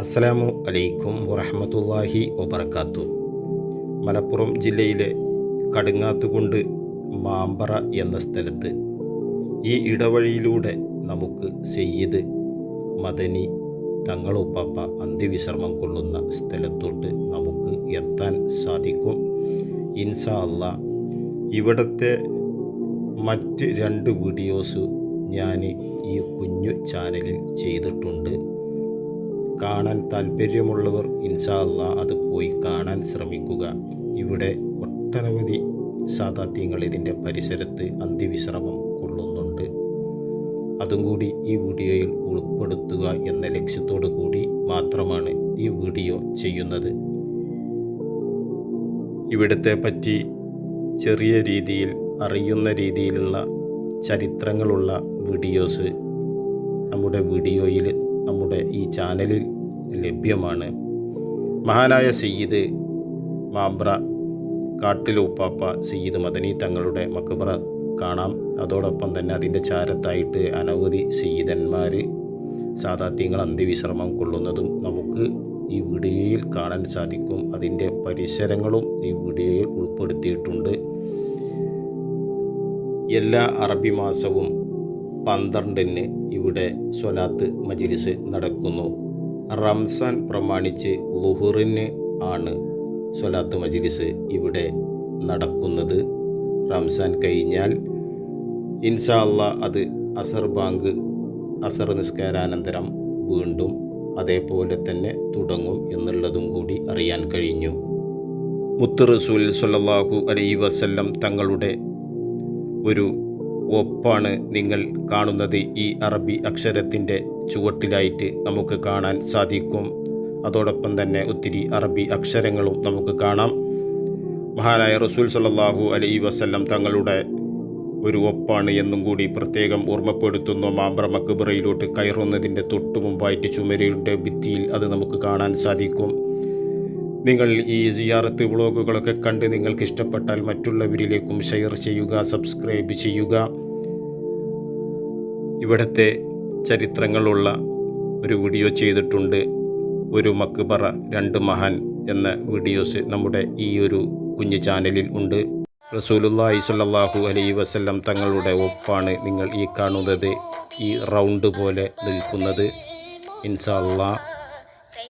അസ്സലാമു അലൈക്കും വറഹമത്തല്ലാഹി വബർക്കാത്തു മലപ്പുറം ജില്ലയിലെ കടുങ്ങാത്തുകുണ്ട് മാമ്പറ എന്ന സ്ഥലത്ത് ഈ ഇടവഴിയിലൂടെ നമുക്ക് സെയ്യത് മദനി തങ്ങളുപ്പാപ്പ അന്ത്യവിശ്രമം കൊള്ളുന്ന സ്ഥലത്തോട്ട് നമുക്ക് എത്താൻ സാധിക്കും. ഇൻസാ അല്ല ഇവിടുത്തെ മറ്റ് രണ്ട് വീഡിയോസ് ഞാൻ ഈ കുഞ്ഞു ചാനലിൽ ചെയ്തിട്ടുണ്ട്. കാണാൻ താല്പര്യമുള്ളവർ ഇൻഷാല്ല അത് പോയി കാണാൻ ശ്രമിക്കുക. ഇവിടെ ഒട്ടനവധി സാധാത്യങ്ങൾ ഇതിന്റെ പരിസരത്ത് അന്ത്യവിശ്രമം കൊള്ളുന്നുണ്ട്. അതും കൂടി ഈ വീഡിയോയിൽ ഉൾപ്പെടുത്തുക എന്ന ലക്ഷ്യത്തോടു കൂടി മാത്രമാണ് ഈ വീഡിയോ ചെയ്യുന്നത്. ഇവിടത്തെ പറ്റി ചെറിയ രീതിയിൽ അറിയുന്ന രീതിയിലുള്ള ചരിത്രങ്ങളുള്ള വീഡിയോസ് നമ്മുടെ വീഡിയോയിൽ നമ്മുടെ ഈ ചാനലിൽ ലഭ്യമാണ്. മഹാനായ സയ്യിദ് മാബ്ര കാട്ടിലൂപ്പാപ്പ സയ്യിദ് മദനി തങ്ങളുടെ മക്ബറ കാണാം. അതോടൊപ്പം തന്നെ അതിന്റെ ചാരത്തായിട്ട് അനവധി സയ്യിദന്മാർ സാധാത്യങ്ങൾ അന്ത്യവിശ്രമം കൊള്ളുന്നതും നമുക്ക് ഈ വീഡിയോയിൽ കാണാൻ സാധിക്കും. അതിന്റെ പരിസരങ്ങളും ഈ വീഡിയോയിൽ ഉൾപ്പെടുത്തിയിട്ടുണ്ട്. എല്ലാ അറബി മാസവും പന്ത്രണ്ടിന് ഇവിടെ സ്വലാത്ത് മജിലിസ് നടക്കുന്നു. റംസാൻ പ്രമാണിച്ച് ലുഹുറിന് ആണ് സ്വലാത്ത് മജിലിസ് ഇവിടെ നടക്കുന്നത്. റംസാൻ കഴിഞ്ഞാൽ ഇൻഷാ അല്ലാ അത് അസർ ബാങ്ക് അസർ നിസ്കാരാനന്തരം വീണ്ടും അതേപോലെ തന്നെ തുടങ്ങും എന്നുള്ളതും കൂടി അറിയാൻ കഴിഞ്ഞു. മുത്ത് റസൂൽ സല്ലാഹു അലൈഹി വസല്ലം തങ്ങളുടെ ഒരു ഒപ്പാണ് നിങ്ങൾ കാണുന്നത് ഈ അറബി അക്ഷരത്തിന്റെ ചുവട്ടിലായിട്ട് നമുക്ക് കാണാൻ സാധിക്കും. അതോടൊപ്പം തന്നെ ഒത്തിരി അറബി അക്ഷരങ്ങളും നമുക്ക് കാണാം. മഹാനായ റസൂൽ സല്ലാഹു അലൈ വസല്ലം തങ്ങളുടെ ഒരു ഒപ്പാണ് എന്നും കൂടി പ്രത്യേകം ഓർമ്മപ്പെടുത്തുന്നു. മാമ്പ്ര മക്ബറയിലോട്ട് കയറുന്നതിന്റെ തൊട്ടു മുമ്പായിട്ട് ചുമരയുടെ ഭിത്തിയിൽ അത് നമുക്ക് കാണാൻ സാധിക്കും. നിങ്ങൾ ഈ സിയാറത്ത് വ്ളോഗുകളൊക്കെ കണ്ട് നിങ്ങൾക്ക് ഇഷ്ടപ്പെട്ടാൽ മറ്റുള്ളവരിലേക്കും ഷെയർ ചെയ്യുക സബ്സ്ക്രൈബ് ചെയ്യുക. ഇവിടുത്തെ ചരിത്രങ്ങളുള്ള ഒരു വീഡിയോ ചെയ്തിട്ടുണ്ട്. ഒരു മക്ബറ രണ്ട് മഹാൻ എന്ന വീഡിയോസ് നമ്മുടെ ഈ ഒരു കുഞ്ഞു ചാനലിൽ ഉണ്ട്. റസൂലുല്ലാഹി സ്വല്ലല്ലാഹു അലൈഹി വസല്ലം തങ്ങളുടെ ഒപ്പാണ് നിങ്ങൾ ഈ കാണുന്നത്. ഈ റൗണ്ട് പോലെ നിൽക്കുന്നത്. ഇൻഷാ അല്ലാ